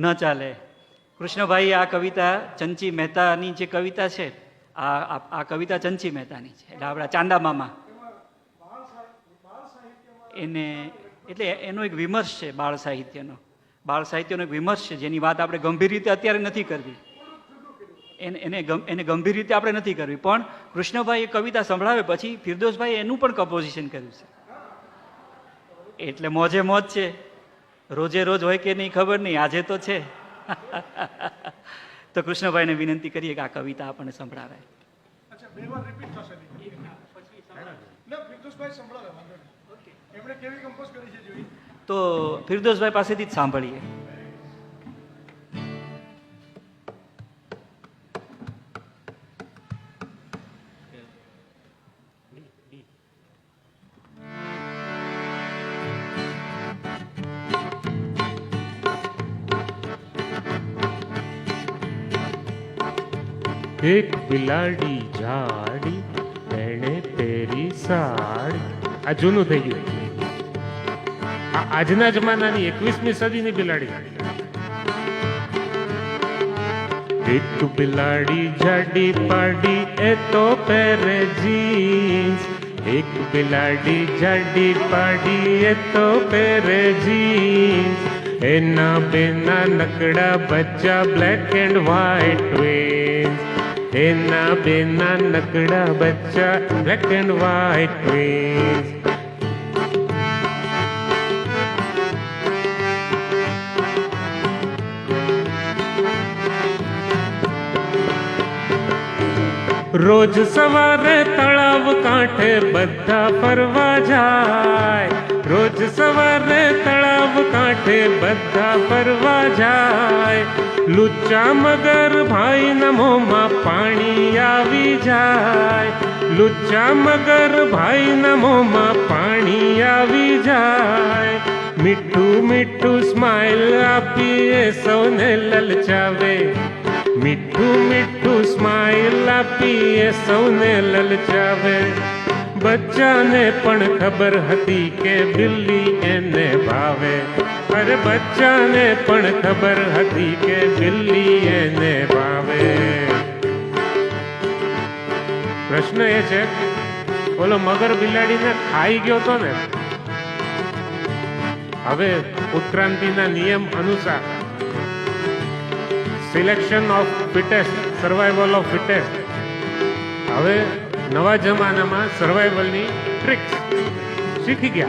ન ચાલે. કૃષ્ણભાઈ, આ કવિતા ચંચી મહેતાની જે કવિતા છે, આ આ- કવિતા ચંચી મહેતાની છે, એટલે આપણા ચાંદા મામા. એને એટલે એનો એક વિમર્શ છે બાળ સાહિત્યનો. બાળ સાહિત્યનો એક વિમર્શ છે, જેની વાત આપણે ગંભીર રીતે અત્યારે નથી કરવી. એને એને એને ગંભીર રીતે આપણે નથી કરવી. પણ કૃષ્ણભાઈ એ કવિતા સંભળાવે પછી ફિરદોસભાઈ એનું પણ કમ્પોઝિશન કર્યું છે. એટલે મોજે મોજ છે. રોજે રોજ હોય કે નહીં ખબર નહીં આજે તો છે. તો કૃષ્ણભાઈને વિનંતી કરીએ કે આ કવિતા આપણને સંભળાવે. અચ્છા બે વાર રિપીટ થશે નહીં. ના ફિરદોસભાઈ સંભળાવે. વાંધો નહીં. એમણે કેવી કમ્પોઝ કરી છે જોઈ? તો ફિરદોસભાઈ પાસેથી જ સાંભળીએ. એક બિલાડી જાડી એણે પહેરી સાડી. આ જૂનું થઈ ગયું. આજના જમાનાની એકવીસમી સદીની બિલાડી. એક બિલાડી જાડી પાડી, એ તો પહેરે જીન્સ. એક બિલાડી જાડી પાડી, એ તો પહેરે જીન્સ. એના બેના નકડા બચ્ચા બ્લેક એન્ડ વ્હાઈટ ટ્વિન્સ એના બેના નકડા બચ્ચા બ્લેક એન્ડ વ્હાઈટ ટ્વિન્સ રોજ સવારે તળાવ કાંઠે બધા ફરવા જાય રોજ સવારે તળાવ કાંઠે બધા ફરવા જાય લુચ્ચા મગર ભાઈ નમોમાં પાણી આવી જાય. લુચ્ચા મગર ભાઈ નમોમાં પાણી આવી જાય. મીઠું મીઠું સ્માઇલ આપીએ સૌને લલચાવે. મીઠું મીઠું સ્માઇલ આપીએ સૌને લલચાવે. બચ્ચાને પણ ખબર હતી કે બિલ્લી એને ભાવે. અરે બચ્ચાને પણ ખબર હતી કે બિલ્લી એને ભાવે. પ્રશ્ન એ છે ઓલો મગર બિલાડીને ખાઈ ગયો તો ને? હવે ઉત્ક્રાંતિના નિયમ અનુસાર selection of fittest survival of fittest હવે નવા જમાનામાં સર્વાઈવલની ટ્રિક્સ શીખી ગયા.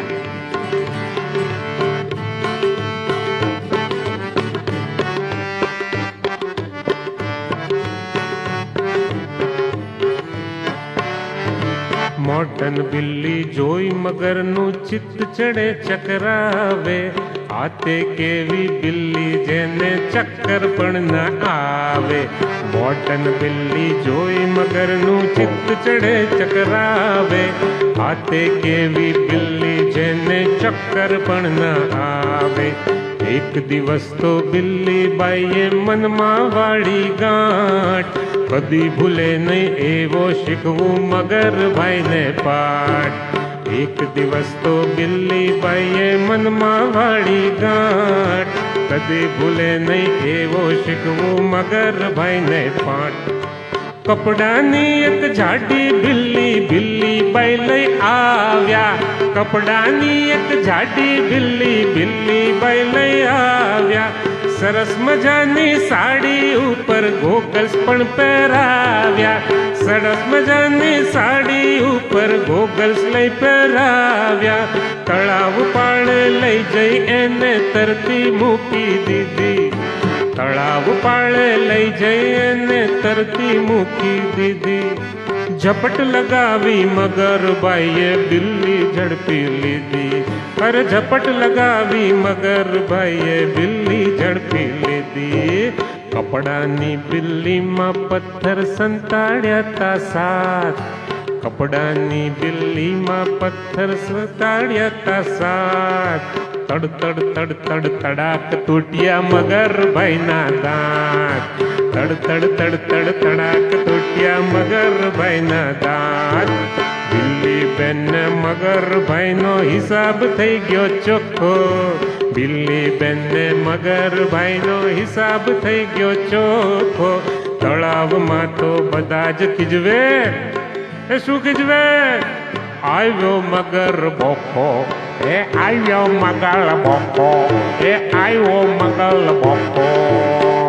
મોટન બિલ્લી જોઈ મગરનું ચિત્ત ચડે ચકરાવે. આતે કેવી બિલ્લી જેને ચક્કર પણ ન આવે. મોટન બિલ્લી જોઈ મગરનું ચિત્ત ચડે ચકરાવે. હાથે કેવી બિલ્લી જેને ચક્કર પણ ન આવે. એક દિવસ તો બિલ્લી બાઈએ મનમાં વાળી ગાંઠ. કદી ભૂલે નહીં એવો શીખવું મગર ભાઈને પાઠ. એક દિવસ તો બિલ્લી બાઈએ મનમાં વાળી ગાંઠ કદી ભૂલે નહીં એવો શીખવું મગર ભાઈને પાઠ કપડાની એક જાડી બિલ્લી બિલ્લી બાઈ લઈ આવ્યા કપડાની એક જાડી બિલ્લી બિલ્લી બાઈ લઈ આવ્યા સરસ મજાની સાડી ઉપર ગોગલ્સ પણ પહેરાવ્યા સરસ મજાની સાડી ઉપર ગોગલ્સ લઈ પહેરાવ્યા. તળાવ પાણે લઈ જઈ એને તરતી મૂકી દીધી. તળાવ પાળે લઈ જઈ એને તરતી મૂકી દીધી. ઝપટ લગાવી મગર ભાઈએ બિલ્લી ઝડપી લીધી. પર ઝપટ લગાવી મગર ભાઈએ બિલ્લી ઝડપી લીધી. કપડાની બિલ્લીમાં પથ્થર સંતાડ્યા તા સાત. કપડાની બિલ્લીમાં પથ્થર સંતાડ્યા તા સાત. તડ તડ તડ તડ તડાક તૂટ્યા મગર ભાઈના દાંત. તડ તડ તડ તડ, તડાક તૂટ્યા મગર ભાઈના દાંત. બિલ્લી બેન મગર ભાઈનો હિસાબ થઈ ગયો ચોખ્ખો. બિલ્લી બેન મગર ભાઈનો હિસાબ થઈ ગયો ચોખ્ખો. તળાવમાં તો બધા જ ખીજવે. એ શું ખીજવે? આવ્યો મગર ભોખો. એ આવ્યો મગર બોખો એ આવ્યો મગર બોખો